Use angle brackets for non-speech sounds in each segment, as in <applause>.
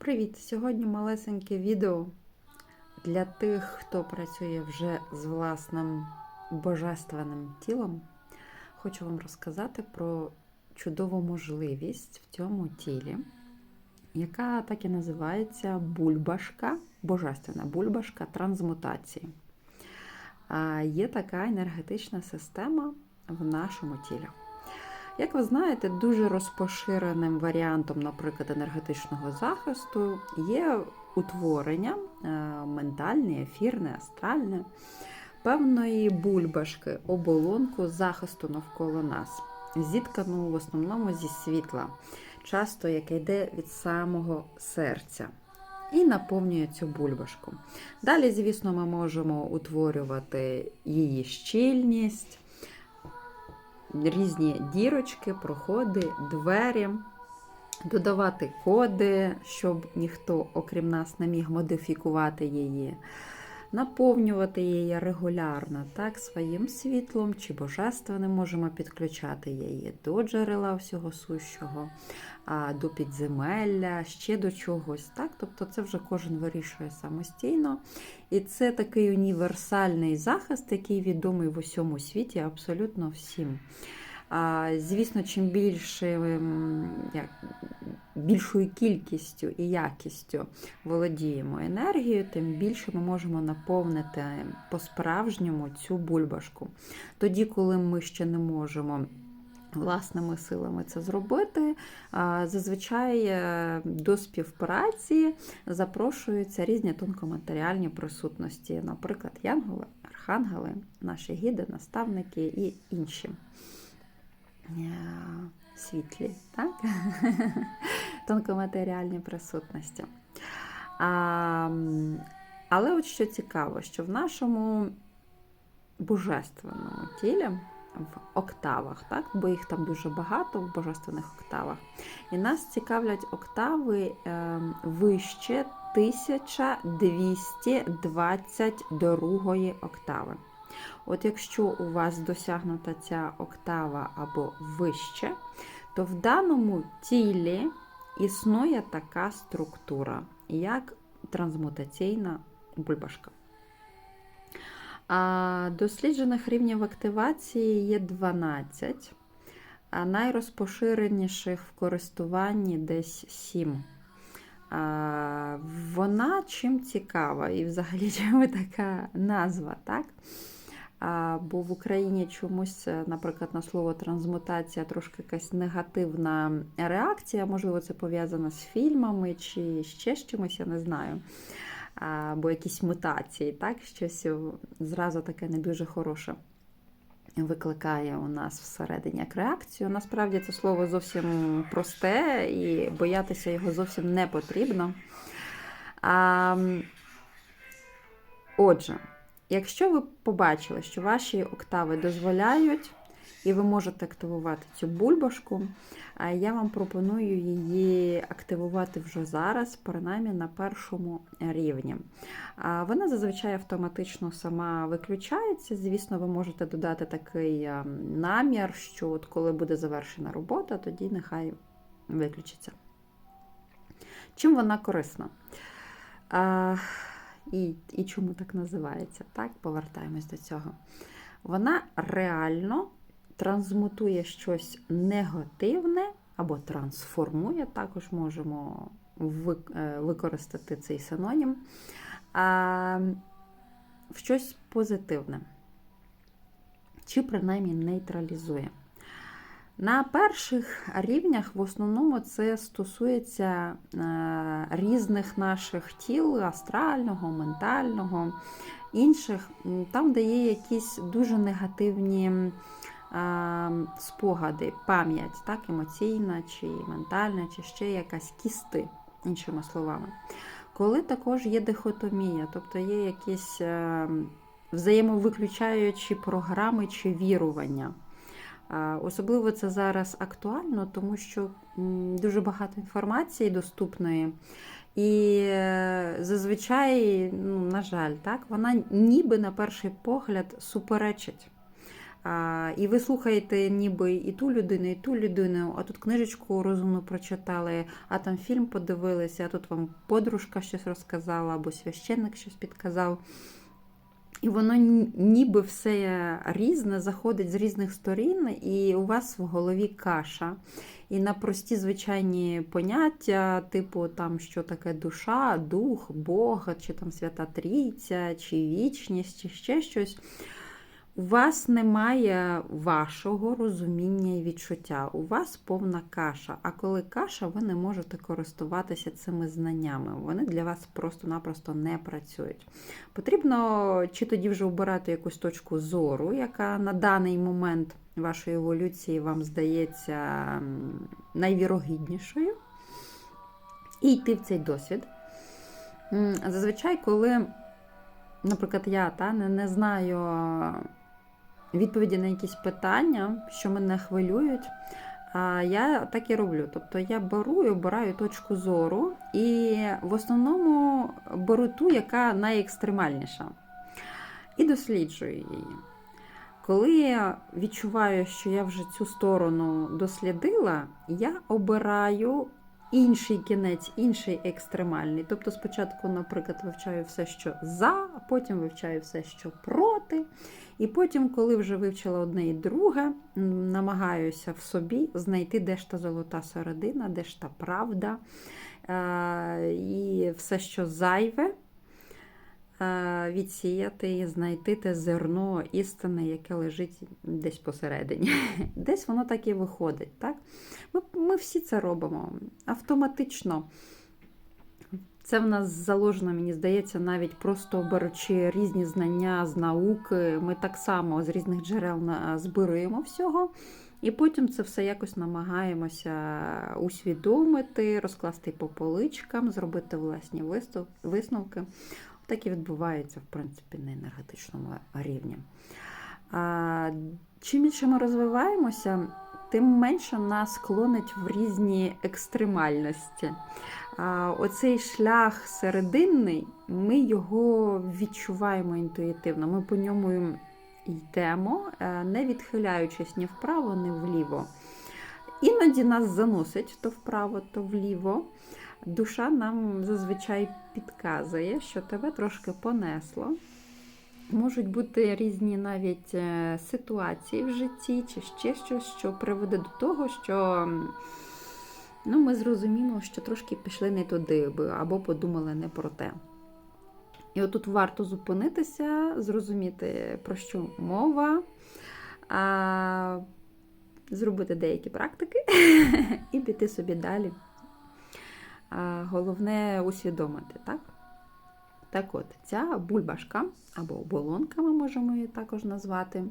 Привіт! Сьогодні малесеньке відео для тих, хто працює вже з власним божественним тілом. Хочу вам розказати про чудову можливість в цьому тілі, яка так і називається бульбашка, божественна бульбашка трансмутації. Є така енергетична система в нашому тілі. Як ви знаєте, дуже розпоширеним варіантом, наприклад, енергетичного захисту є утворення е, ментальне, ефірне, астральне, певної бульбашки, оболонку захисту навколо нас, зіткану в основному зі світла, часто яке йде від самого серця. І наповнює цю бульбашку. Далі, звісно, ми можемо утворювати її щільність, різні дірочки, проходи, двері, додавати коди, щоб ніхто, окрім нас, не міг модифікувати її, наповнювати її регулярно, так, своїм світлом чи божественним можемо підключати її до джерела всього сущого, до підземелля, ще до чогось. так, Тобто це вже кожен вирішує самостійно. І це такий універсальний захист, який відомий в усьому світі абсолютно всім. Звісно, чим більше, як, більшою кількістю і якістю володіємо енергією, тим більше ми можемо наповнити по-справжньому цю бульбашку. Тоді, коли ми ще не можемо. Власними силами це зробити. Зазвичай е, до співпраці запрошуються різні тонкоматеріальні присутності, наприклад, янголи, архангели, наші гіди, наставники і інші світлі, так? <laughs> тонкоматеріальні присутності. А, Але от що цікаво, що в нашому божественному тілі в октавах, так? бо їх там дуже багато в божественних октавах. І нас цікавлять октави е, вище 1222 октави. От якщо у вас досягнута ця октава або вище, то в даному тілі існує така структура, як трансмутаційна бульбашка. А Досліджених рівнів активації є 12, а найрозпоширеніших в користуванні десь 7. А, Вона чим цікава, і взагалі <laughs> чому така назва, так? Бо в Україні чомусь, наприклад, на слово трансмутація трошки якась негативна реакція, можливо, це пов'язано з фільмами чи ще з чимось, я не знаю або якісь мутації, так? щось зразу таке не дуже хороше викликає у нас всередині як реакцію. Насправді це слово зовсім просте і боятися його зовсім не потрібно. А, Отже, якщо ви побачили, що ваші октави дозволяють і ви можете активувати цю бульбашку. Я вам пропоную її активувати вже зараз, принаймні на першому рівні. Вона зазвичай автоматично сама виключається. Звісно, ви можете додати такий намір, що от коли буде завершена робота, тоді нехай виключиться. Чим вона корисна? І і чому так називається? Так, Повертаємось до цього. Вона реально трансмутує щось негативне або трансформує, також можемо е, використати цей синонім, в щось позитивне, чи принаймні нейтралізує. На перших рівнях в основному це стосується е, різних наших тіл, астрального, ментального, інших, там, де є якісь дуже негативні спогади, пам'ять, так, емоційна, чи ментальна, чи ще якась кісти, іншими словами. Коли також є дихотомія, тобто є якісь е, взаємовиключаючі програми чи вірування. Особливо це зараз актуально, тому що дуже багато інформації доступної. І е, зазвичай, ну, на жаль, так, вона ніби на перший погляд суперечить А, і ви слухаєте ніби і ту людину, і ту людину, а тут книжечку розумно прочитали, а там фільм подивилися, а тут вам подружка щось розказала, або священник щось підказав. І воно ніби все різне, заходить з різних сторін, і у вас в голові каша. І на прості звичайні поняття, типу там, що таке душа, дух, Бог, чи там Свята Трійця, чи вічність, чи ще щось. У вас немає вашого розуміння і відчуття. У вас повна каша. А коли каша, ви не можете користуватися цими знаннями. Вони для вас просто-напросто не працюють. Потрібно чи тоді вже обирати якусь точку зору, яка на даний момент вашої еволюції вам здається найвірогіднішою, і йти в цей досвід. Зазвичай, коли, наприклад, я та, не, не знаю відповіді на якісь питання, що мене хвилюють. Я так і роблю. Тобто я беру і обираю точку зору, і в основному беру ту, яка найекстремальніша, і досліджую її. Коли я відчуваю, що я вже цю сторону дослідила, я обираю інший кінець, інший екстремальний. Тобто, спочатку, наприклад, вивчаю все, що за, а потім вивчаю все, що проти. І потім, коли вже вивчила одне і друге, намагаюся в собі знайти, де ж та золота середина, де ж та правда. Е, І все, що зайве, е, відсіяти і знайти те зерно істини, яке лежить десь посередині. <laughs> Десь воно так і виходить. Так? Ми, ми всі це робимо автоматично. Це в нас заложено, мені здається, навіть просто беручи різні знання з науки, ми так само з різних джерел збираємо всього, і потім це все якось намагаємося усвідомити, розкласти по поличкам, зробити власні висновки. Так і відбувається, в принципі, на енергетичному рівні. Чим більше ми розвиваємося, тим менше нас клонить в різні екстремальності. Оцей шлях серединний, ми його відчуваємо інтуїтивно. Ми по ньому йдемо, е, не відхиляючись ні вправо, ні вліво. Іноді нас заносить то вправо, то вліво. Душа нам зазвичай підказує, що тебе трошки понесло. Можуть бути різні навіть е, ситуації в житті, чи ще щось, що приведе до того, що ну, ми зрозуміємо, що трошки пішли не туди або подумали не про те. І отут варто зупинитися, зрозуміти, про що мова, а, зробити деякі практики <laughs> і піти собі далі. А, головне усвідомити, так? Так от, ця бульбашка або оболонка, ми можемо її також назвати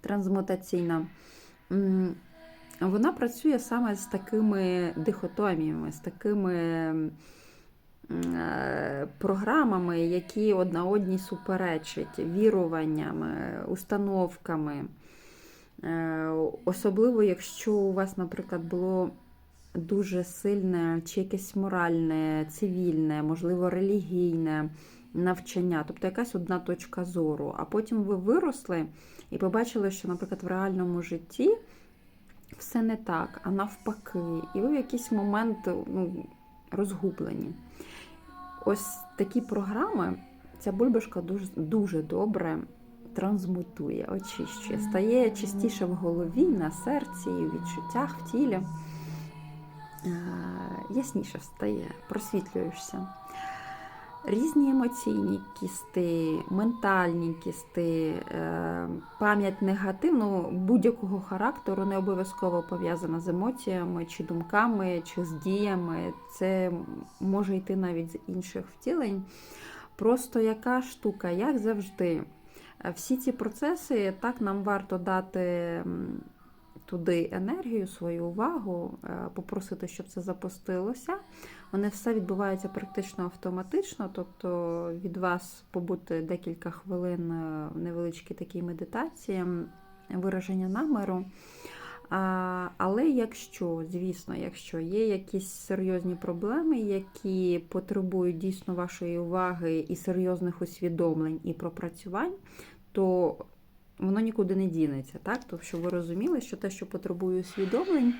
трансмутаційна. Вона працює саме з такими дихотоміями, з такими е, програмами, які одна одній суперечать, віруваннями, установками. Е, Особливо, якщо у вас, наприклад, було дуже сильне чи якесь моральне, цивільне, можливо, релігійне навчання, тобто якась одна точка зору. А потім ви виросли і побачили, що, наприклад, в реальному житті все не так, а навпаки. І ви в якийсь момент ну, розгублені. Ось такі програми ця бульбашка дуже, дуже добре трансмутує, очищує, стає чистіше в голові, на серці, в відчуттях, в тілі. Е, Ясніше стає, просвітлюєшся. Різні емоційні кісти, ментальні кісти, е, пам'ять негативну будь-якого характеру не обов'язково пов'язана з емоціями, чи думками, чи з діями. Це може йти навіть з інших втілень. Просто яка штука, як завжди, всі ці процеси так нам варто дати туди енергію, свою увагу, е, попросити, щоб це запустилося. Вони все відбувається практично автоматично, тобто від вас побути декілька хвилин е, в невеличкій такій медитації, вираження наміру. Але якщо, звісно, якщо є якісь серйозні проблеми, які потребують дійсно вашої уваги і серйозних усвідомлень і пропрацювань, то воно нікуди не дінеться. Так? Тобто, щоб ви розуміли, що те, що потребує усвідомлень,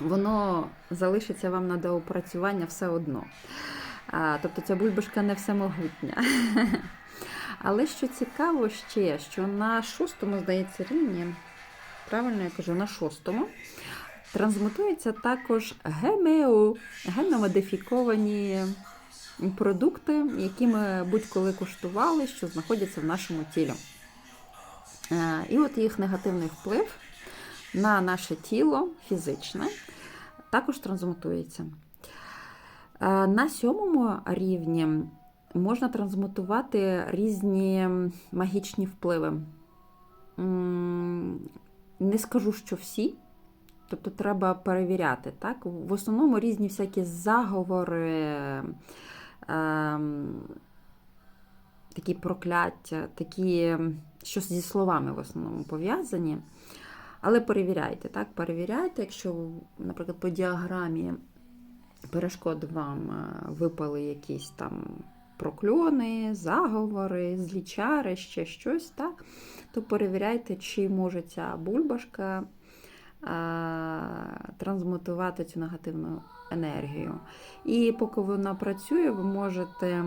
воно залишиться вам на доопрацювання все одно. А, тобто ця бульбашка не всемогутня. <laughs> Але що цікаво ще, що на шостому, здається, рівні, правильно я кажу, на шостому трансмутуються також ГМО, генно-модифіковані продукти, які ми будь-коли куштували, що знаходяться в нашому тілі. Е, І от їх негативний вплив на наше тіло фізичне також трансмутується. Е, На сьомому рівні можна трансмутувати різні магічні впливи. Не скажу, що всі, тобто треба перевіряти. Так? В основному різні всякі заговори, ем, такі прокляття, такі, що зі словами в основному пов'язані. Але перевіряйте, так? Перевіряйте, якщо, наприклад, по діаграмі перешкод вам е, випали якісь там прокльони, заговори, злічари, ще щось, так? то перевіряйте, чи може ця бульбашка а, трансмутувати цю негативну енергію. І поки вона працює, ви можете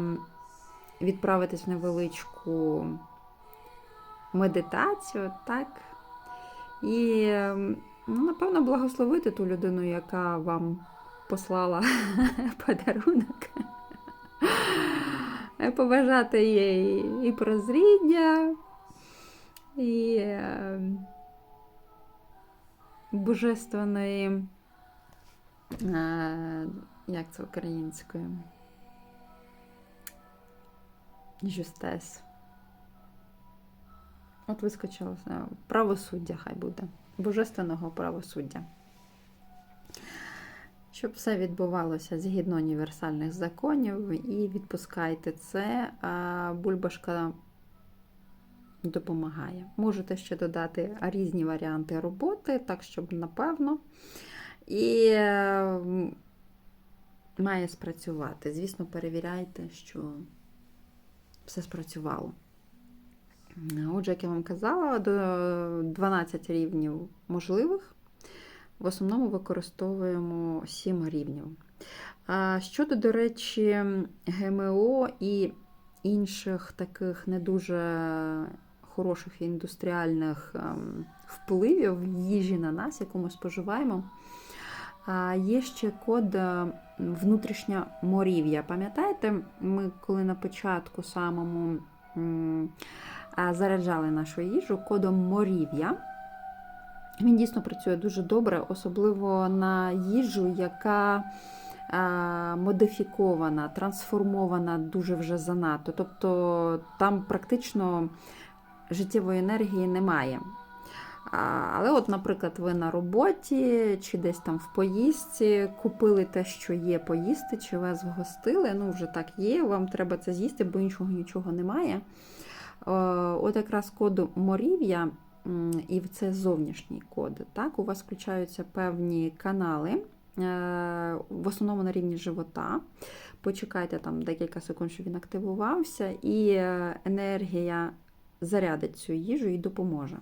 відправитись в невеличку медитацію, так? І, ну, напевно, благословити ту людину, яка вам послала <laughs> подарунок. Побажати їй і прозріння, і е, божественної, е, як це українською? Жюстес. От вискочило е, правосуддя, хай буде. Божественного правосуддя. Щоб все відбувалося згідно універсальних законів, і відпускайте це, бульбашка допомагає. Можете ще додати різні варіанти роботи, так, щоб напевно. І має спрацювати. Звісно, перевіряйте, що все спрацювало. Отже, як я вам казала, до 12 рівнів можливих. В основному використовуємо 7 рівнів. Щодо, до речі, ГМО і інших таких не дуже хороших індустріальних ем, впливів їжі на нас, яку ми споживаємо, є ще код е, внутрішня морів'я. Пам'ятаєте, ми коли на початку самому заряджали нашу їжу кодом морів'я? Він дійсно працює дуже добре, особливо на їжу, яка модифікована, трансформована дуже вже занадто. Тобто там практично життєвої енергії немає. Але, от, наприклад, ви на роботі чи десь там в поїздці купили те, що є поїсти, чи вас вгостили. Ну, вже так є, вам треба це з'їсти, бо іншого нічого немає. От якраз коду морів'я і це зовнішній код. Так, У вас включаються певні канали, е, в основному на рівні живота. Почекайте там декілька секунд, щоб він активувався, і е, енергія зарядить цю їжу і допоможе.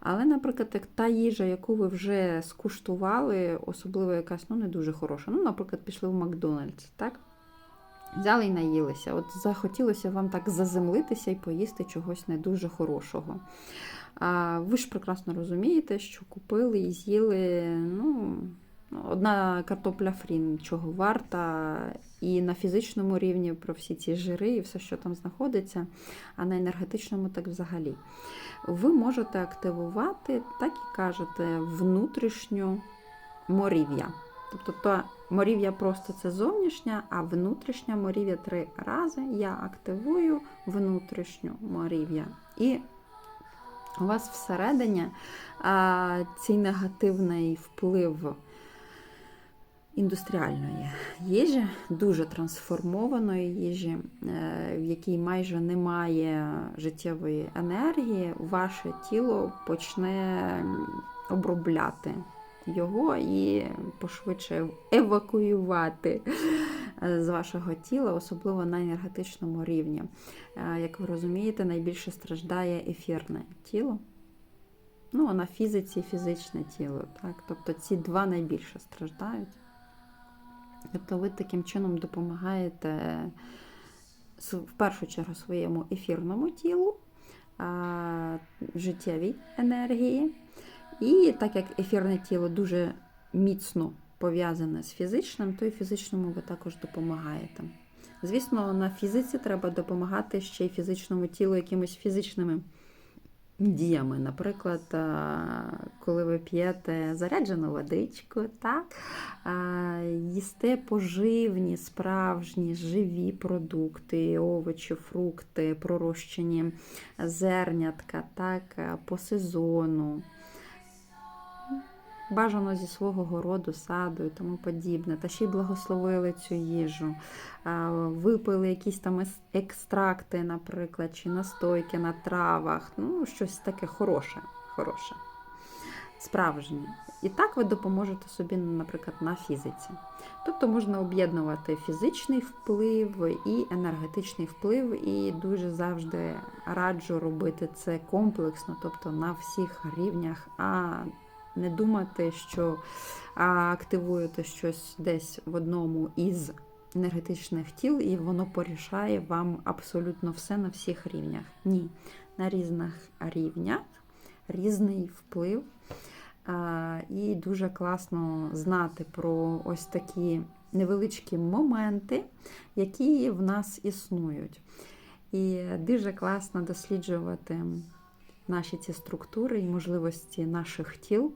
Але, наприклад, та їжа, яку ви вже скуштували, особливо якась ну, не дуже хороша. Ну, наприклад, пішли в Макдональдс, так? Взяли і наїлися. От захотілося вам так заземлитися і поїсти чогось не дуже хорошого. А ви ж прекрасно розумієте, що купили і з'їли. ну, Одна картопля фрі чого варта, і на фізичному рівні про всі ці жири і все, що там знаходиться, а на енергетичному так взагалі. Ви можете активувати, так і кажете, внутрішню морів'я. Тобто то морів'я просто це зовнішня, а внутрішня морів'я три рази я активую внутрішню морів'я. І у вас всередині а, цей негативний вплив індустріальної їжі, дуже трансформованої їжі, е, в якій майже немає життєвої енергії, ваше тіло почне обробляти його і пошвидше евакуювати е, з вашого тіла, особливо на енергетичному рівні. Е, Як ви розумієте, найбільше страждає ефірне тіло. Ну, на фізиці фізичне тіло. Так? Тобто ці два найбільше страждають. Тобто ви таким чином допомагаєте в першу чергу своєму ефірному тілу, життєвій енергії. І так як ефірне тіло дуже міцно пов'язане з фізичним, то і фізичному ви також допомагаєте. Звісно, на фізиці треба допомагати ще й фізичному тілу якимись фізичними діями. Наприклад, коли ви п'єте заряджену водичку, так, їсте поживні, справжні, живі продукти, овочі, фрукти, пророщені зернятка, так, по сезону. Бажано зі свого городу, саду і тому подібне. Та ще й благословили цю їжу, випили якісь там екстракти, наприклад, чи настойки на травах. Ну, щось таке хороше, хороше, справжнє. І так ви допоможете собі, наприклад, на фізиці. Тобто можна об'єднувати фізичний вплив і енергетичний вплив, і дуже завжди раджу робити це комплексно, тобто на всіх рівнях, а не думати, що активуєте щось десь в одному із енергетичних тіл, і воно порішає вам абсолютно все на всіх рівнях. Ні, на різних рівнях різний вплив. І дуже класно знати про ось такі невеличкі моменти, які в нас існують. І дуже класно досліджувати наші ці структури і можливості наших тіл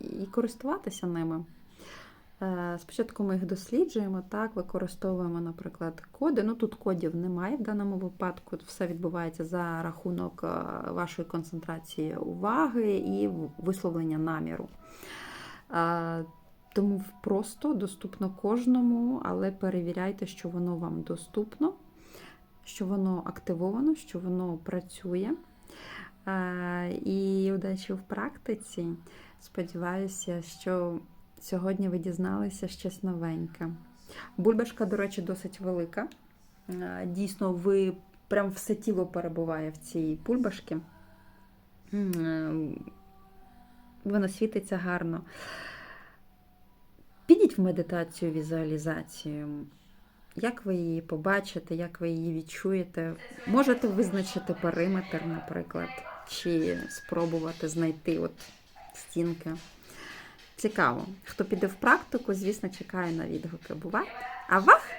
і користуватися ними. Е, Спочатку ми їх досліджуємо, так, використовуємо, наприклад, коди. Ну тут кодів немає в даному випадку. Все відбувається за рахунок е, вашої концентрації уваги і висловлення наміру. Е, Тому просто доступно кожному, але перевіряйте, що воно вам доступно, що воно активовано, що воно працює. І удачі в практиці. Сподіваюся, що сьогодні ви дізналися щось новеньке. Бульбашка, до речі, досить велика. Дійсно, ви прям все тіло перебуває в цій бульбашці. Воно світиться гарно. Підіть в медитацію, візуалізацію. Як ви її побачите, як ви її відчуєте? Можете визначити периметр, наприклад, чи спробувати знайти от стінки. Цікаво. Хто піде в практику, звісно, чекає на відгуки. Буває. А вах!